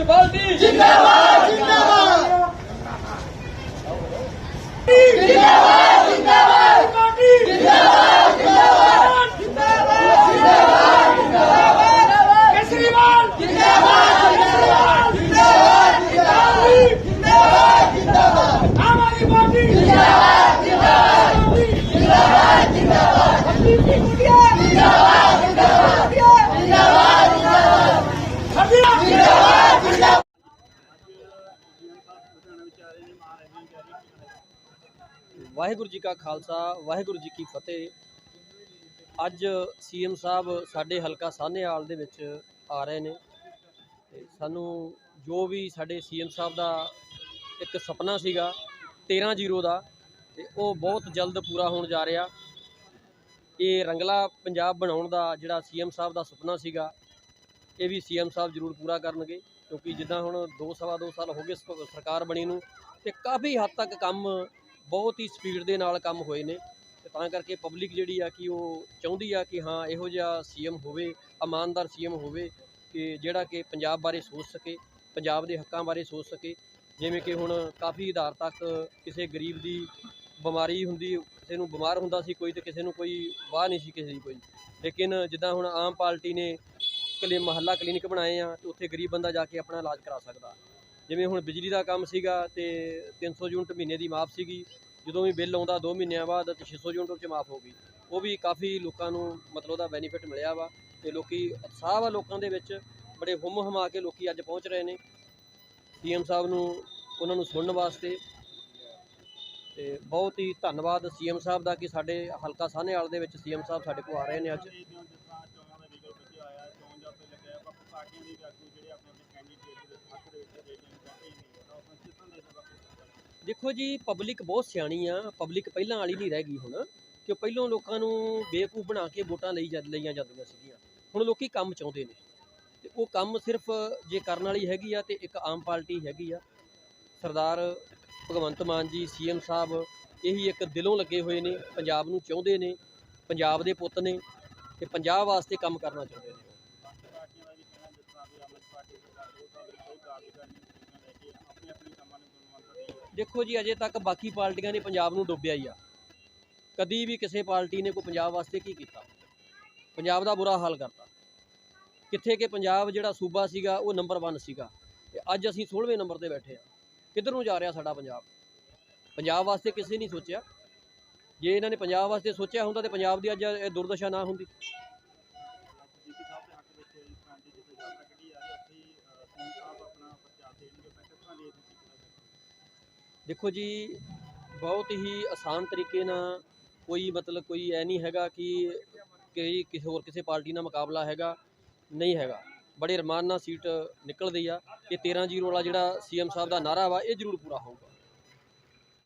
Aam Aadmi party Waheguru ji ਕਾ ਖਾਲਸਾ, ਵਾਹਿਗੁਰੂ ਜੀ ਕੀ ਫਤਿਹ। ਅੱਜ CM ਸਾਹਿਬ ਸਾਡੇ ਹਲਕਾ ਸਾਹਨੇਵਾਲ ਦੇ ਵਿੱਚ ਆ ਰਹੇ ਨੇ ਤੇ ਸਾਨੂੰ ਜੋ ਵੀ ਸਾਡੇ ਸੀਐਮ ਸਾਹਿਬ ਦਾ ਇੱਕ ਸੁਪਨਾ ਸੀਗਾ 13-0 ਦਾ, ਤੇ ਉਹ ਬਹੁਤ ਜਲਦ ਪੂਰਾ ਹੋਣ ਜਾ ਰਿਹਾ। ਇਹ ਰੰਗਲਾ ਪੰਜਾਬ ਬਣਾਉਣ ਦਾ ਜਿਹੜਾ ਸੀਐਮ ਸਾਹਿਬ ਦਾ ਸੁਪਨਾ ਸੀਗਾ, ਇਹ ਵੀ ਸੀਐਮ ਸਾਹਿਬ ਜ਼ਰੂਰ ਪੂਰਾ ਕਰਨਗੇ, ਕਿਉਂਕਿ ਜਿੱਦਾਂ ਹੁਣ 2 ਸਵਾ 2 ਸਾਲ ਹੋ ਗਏ ਸਰਕਾਰ ਬਣੀ ਨੂੰ, ਤੇ ਕਾਫੀ ਹੱਦ ਤੱਕ ਕੰਮ ਬਹੁਤ ਹੀ ਸਪੀਡ ਦੇ ਨਾਲ ਕੰਮ ਹੋਏ ਨੇ ਤੇ ਤਾਂ ਕਰਕੇ ਪਬਲਿਕ ਜਿਹੜੀ ਆ ਕਿ ਉਹ ਚਾਹੁੰਦੀ ਆ ਕਿ ਹਾਂ, ਇਹੋ ਜਿਹਾ ਸੀਐਮ ਹੋਵੇ, ਇਮਾਨਦਾਰ ਸੀਐਮ ਹੋਵੇ ਕਿ ਜਿਹੜਾ ਕਿ ਪੰਜਾਬ ਬਾਰੇ ਸੋਚ ਸਕੇ, ਪੰਜਾਬ ਦੇ ਹੱਕਾਂ ਬਾਰੇ ਸੋਚ ਸਕੇ। ਜਿਵੇਂ ਕਿ ਹੁਣ ਕਾਫੀ ਆਧਾਰ ਤੱਕ ਕਿਸੇ ਗਰੀਬ ਦੀ ਬਿਮਾਰੀ ਹੁੰਦੀ, ਕਿਸੇ ਨੂੰ ਬਿਮਾਰ ਹੁੰਦਾ ਸੀ ਕੋਈ ਤੇ ਕਿਸੇ ਨੂੰ ਕੋਈ ਵਾਹ ਨਹੀਂ ਸੀ ਕਿਸੇ ਦੀ ਕੋਈ। ਲੇਕਿਨ ਜਿੱਦਾਂ ਹੁਣ ਆਮ ਪਾਰਟੀ ਨੇ ਕਲੀ, ਮਹੱਲਾ ਕਲੀਨਿਕ ਬਣਾਏ ਆ ਤੇ ਉੱਥੇ ਗਰੀਬ ਬੰਦਾ ਜਾ ਕੇ ਆਪਣਾ ਇਲਾਜ ਕਰਾ ਸਕਦਾ। ਜਿਵੇਂ ਹੁਣ ਬਿਜਲੀ ਦਾ ਕੰਮ ਸੀਗਾ ਤੇ 300 ਯੂਨਿਟ ਮਹੀਨੇ ਦੀ ਮਾਫ ਸੀਗੀ, ਜਦੋਂ ਵੀ ਬਿੱਲ ਆਉਂਦਾ 2 ਮਹੀਨਿਆਂ ਬਾਅਦ ਤੇ 600 ਯੂਨਿਟ ਉਹ ਮਾਫ ਹੋ ਗਈ। ਉਹ ਵੀ ਕਾਫੀ ਲੋਕਾਂ ਨੂੰ ਮਤਲਬ ਉਹਦਾ ਬੈਨੀਫਿਟ ਮਿਲਿਆ ਵਾ ਤੇ ਲੋਕੀ ਉਤਸ਼ਾਹ ਵਾ ਲੋਕਾਂ ਦੇ ਵਿੱਚ, ਬੜੇ ਹੁਮ ਹਮਾ ਕੇ ਲੋਕੀ ਅੱਜ ਪਹੁੰਚ ਰਹੇ ਨੇ। ਸੀਐਮ ਸਾਹਿਬ ਨੂੰ, ਉਹਨਾਂ ਨੂੰ ਸੁਣਨ ਵਾਸਤੇ ਤੇ ਬਹੁਤ ਹੀ ਧੰਨਵਾਦ ਸੀਐਮ ਸਾਹਿਬ ਦਾ ਕਿ ਸਾਡੇ ਹਲਕਾ ਸਾਹਨੇਵਾਲ ਦੇ ਵਿੱਚ ਸੀਐਮ ਸਾਹਿਬ ਸਾਡੇ ਕੋਲ ਆ ਰਹੇ ਨੇ ਅੱਜ। ਦੇਖੋ ਜੀ ਪਬਲਿਕ ਬਹੁਤ ਸਿਆਣੀ ਆ। ਪਬਲਿਕ ਪਹਿਲਾਂ ਵਾਲੀ ਨਹੀਂ ਰਹਿ ਗਈ ਹੁਣ, ਕਿ ਪਹਿਲਾਂ ਲੋਕਾਂ ਨੂੰ ਬੇਵਕੂਫ ਬਣਾ ਕੇ ਵੋਟਾਂ ਲਈ ਜਦ ਲਈਆਂ ਜਾਂਦੀਆਂ ਸੀਗੀਆਂ। ਹੁਣ ਲੋਕੀ ਕੰਮ ਚਾਹੁੰਦੇ ਨੇ। ਤੇ ਉਹ ਕੰਮ ਸਿਰਫ ਜੇ ਕਰਨ ਵਾਲੀ ਹੈਗੀ ਆ ਤੇ ਇੱਕ ਆਮ ਪਾਰਟੀ ਹੈਗੀ ਆ। ਸਰਦਾਰ ਭਗਵੰਤ ਮਾਨ ਜੀ, ਸੀਐਮ ਸਾਹਿਬ, ਇਹੀ ਇੱਕ ਦਿਲੋਂ ਲੱਗੇ ਹੋਏ ਨੇ, ਪੰਜਾਬ ਨੂੰ ਚਾਹੁੰਦੇ ਨੇ, ਪੰਜਾਬ ਦੇ ਪੁੱਤ ਨੇ ਤੇ ਪੰਜਾਬ ਵਾਸਤੇ ਕੰਮ ਕਰਨਾ ਚਾਹੁੰਦੇ ਨੇ। ਦੇਖੋ ਜੀ, ਅਜੇ ਤੱਕ ਬਾਕੀ ਪਾਰਟੀਆਂ ਨੇ ਪੰਜਾਬ ਨੂੰ ਡੁੱਬਿਆ ਹੀ ਆ। ਕਦੀ ਵੀ ਕਿਸੇ ਪਾਰਟੀ ਨੇ ਕੋਈ ਪੰਜਾਬ ਵਾਸਤੇ ਕੀ ਕੀਤਾ? ਪੰਜਾਬ ਦਾ ਬੁਰਾ ਹਾਲ ਕਰਤਾ। ਕਿੱਥੇ ਕਿ ਪੰਜਾਬ ਜਿਹੜਾ ਸੂਬਾ ਸੀਗਾ, ਉਹ ਨੰਬਰ 1 ਸੀਗਾ। ਤੇ ਅੱਜ ਅਸੀਂ 16ਵੇਂ ਨੰਬਰ ਤੇ ਬੈਠੇ ਆ। ਕਿੱਧਰ ਨੂੰ ਜਾ ਰਿਹਾ ਸਾਡਾ ਪੰਜਾਬ? ਪੰਜਾਬ ਵਾਸਤੇ ਕਿਸੇ ਨਹੀਂ ਸੋਚਿਆ। ਜੇ ਇਹਨਾਂ ਨੇ ਪੰਜਾਬ ਵਾਸਤੇ ਸੋਚਿਆ ਹੁੰਦਾ ਤੇ ਪੰਜਾਬ ਦੀ ਅੱਜ ਇਹ ਦੁਰਦਸ਼ਾ ਨਾ ਹੁੰਦੀ। ਦੇਖੋ ਜੀ, ਬਹੁਤ ਹੀ ਆਸਾਨ ਤਰੀਕੇ ਨਾਲ ਕੋਈ ਮਤਲਬ ਕੋਈ ਐ ਨਹੀਂ ਹੈਗਾ ਕਿ ਕਿ ਕਿਸੇ ਹੋਰ ਕਿਸੇ ਪਾਰਟੀ ਨਾਲ ਮੁਕਾਬਲਾ ਹੈਗਾ, ਨਹੀਂ ਹੈਗਾ। ਬੜੇ ਰਮਾਨ ਨਾਲ ਸੀਟ ਨਿਕਲਦੀ ਆ। ਇਹ 13 ਜ਼ੀਰੋ ਵਾਲਾ ਜਿਹੜਾ ਸੀਐਮ ਸਾਹਿਬ ਦਾ ਨਾਰਾ ਵਾ, ਇਹ ਜ਼ਰੂਰ ਪੂਰਾ ਹੋਊਗਾ।